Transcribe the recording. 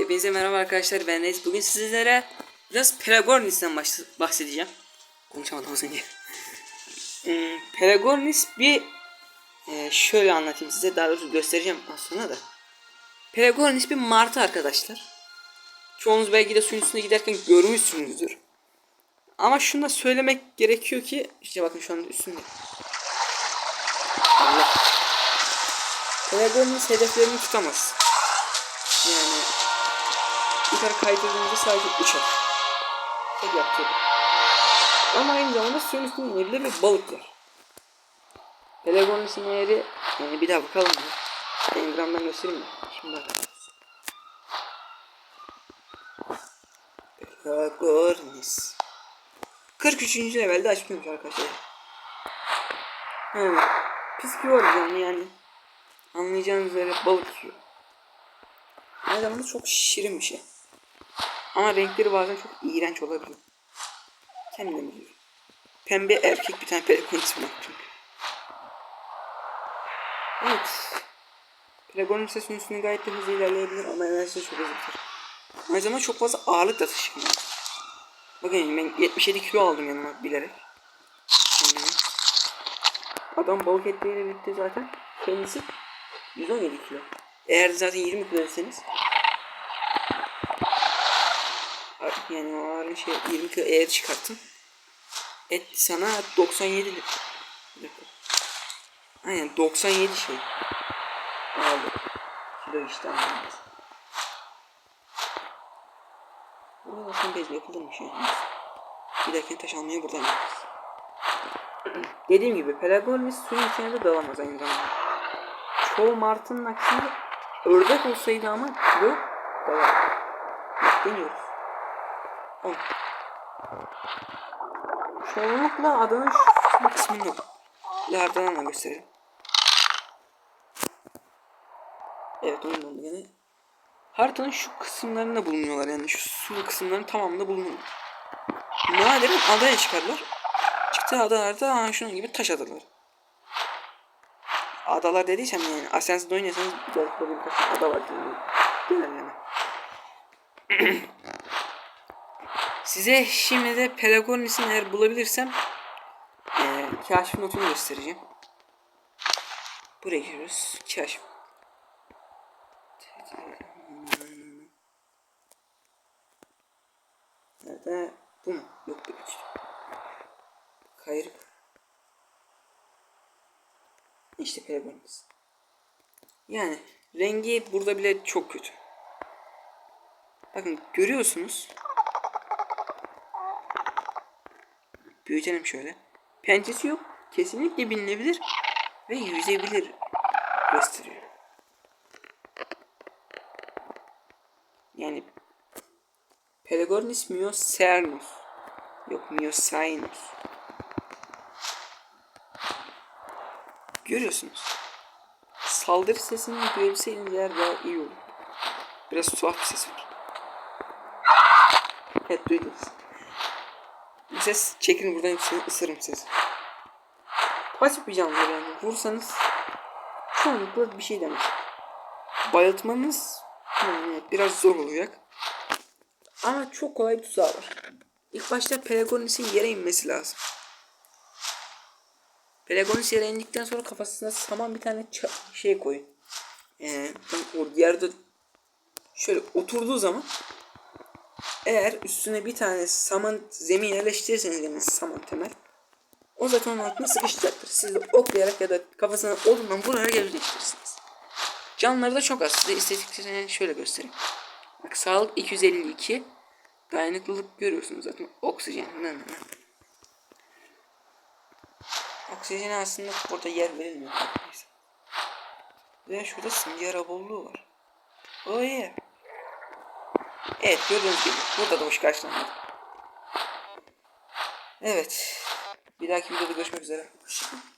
Hepinize merhaba arkadaşlar ben Reis. Bugün sizlere biraz Pelagornis'ten bahs- bahsedeceğim. Konuşamadım az önce. Hmm, Pelagornis bir e, şöyle anlatayım size daha doğrusu göstereceğim az sonra da. Pelagornis bir martı arkadaşlar. Çoğunuz belki de suyun üstünde giderken görmüşsünüzdür. Ama şunu da söylemek gerekiyor ki işte bakın şu anda üstünde. Allah. Pelagornis hedeflerini tutamaz. Yukarı kaydırdığınızda sadece uçar. Yaptığı bu. Ama aynı zamanda suyun üstünde inebilir bir balıklar. Pelagonis'in eğri yani bir daha bakalım mı? Engram'dan göstereyim mi? Şimdi bakalım. Pelagonis. 43. levelde açmıyormuş arkadaşlar. Evet. Pis gibi olacağını yani. Anlayacağınız üzere balık yiyor. Aynı zamanda çok şirin bir şey. Ama renkleri bazen çok iğrenç olabiliyor. Kendim biliyorum. Pembe erkek bir tane pelagonis baktım. Evet. Pelagonis de suyun üstünde gayet de hızlı ilerleyebilir ama enerjisi çok hızlıdır. Aynı zamanda çok fazla ağırlık da taşımıyor. Bakın ben 77 kilo aldım yanıma bilerek. Adam balık etleriyle birlikte zaten kendisi 117 kilo. Eğer zaten 20 kilo deseniz yani o ağırın şey 20 kilo eğer çıkarttın et sana 97 li- bir dakika. Aynen 97 şey ağırlık kilo işte anlamaz. Burada aslında bez yapılırmış yani. Giderken taş almaya buradan yaparız. Dediğim gibi Pelagonis suyun içine de dalamaz aynı zamanda. Çoğu martının aksine ördek olsaydı ama kilo dalar. Deniyoruz. 10. Çoğunlukla adanın şu kısmında. Lardan da göstereyim. Evet onun oldu gene. Haritanın şu kısımlarında bulunuyorlar yani şu su kısımlarının tamamında bulunuyorlar. Nadiren adaya çıkarlar. Çıktığı adalarda ha, şunun gibi taş adalar. Adalar dediysem yani Ascens'de oynuyorsanız bir birkaç ada var. Yani. Genelleme. Size şimdi de Pelagonis'in eğer bulabilirsem e, kaşif notunu göstereceğim. Buraya giriyoruz. Kaşif. Nerede? Bu mu? Yok değil işte. Kayırık. İşte Pelagonis. Yani rengi burada bile çok kötü. Bakın görüyorsunuz. Büyütelim şöyle. Pençesi yok. Kesinlikle binilebilir ve yüzebilir gösteriyor. Yani Pelagornis Myocernus. Yok Myocynus. Görüyorsunuz. Saldırı sesini duyabilseydiniz eğer daha iyi olur. Biraz tuhaf bir ses var. Evet duydunuz. Ses çekin buradan hepsini ısırırım sizi. Pasif bir canlı yani. Vursanız çoğunlukla bir şey demez. Bayıltmanız yani biraz zor olacak. Ama çok kolay bir tuzağı var. İlk başta Pelagonis'in yere inmesi lazım. Pelagonis yere indikten sonra kafasına saman bir tane şey koyun. Ee, o yerde şöyle oturduğu zaman eğer üstüne bir tane saman zemin yerleştirirseniz yani saman temel o zaten onun altına sıkışacaktır. Siz de oklayarak ya da kafasına odundan vurarak yerleştirirsiniz. Canları da çok az. Size istediklerini şöyle göstereyim. Bak sağlık 252. Dayanıklılık görüyorsunuz zaten. Oksijen. Ne, ne. Oksijene aslında burada yer verilmiyor. Neyse. Ve şurada simge arabolluğu var. Oh yeah. Evet gördüğünüz gibi burada da hoş karşılanmadı. Evet. Bir dahaki videoda görüşmek üzere. Hoşçakalın.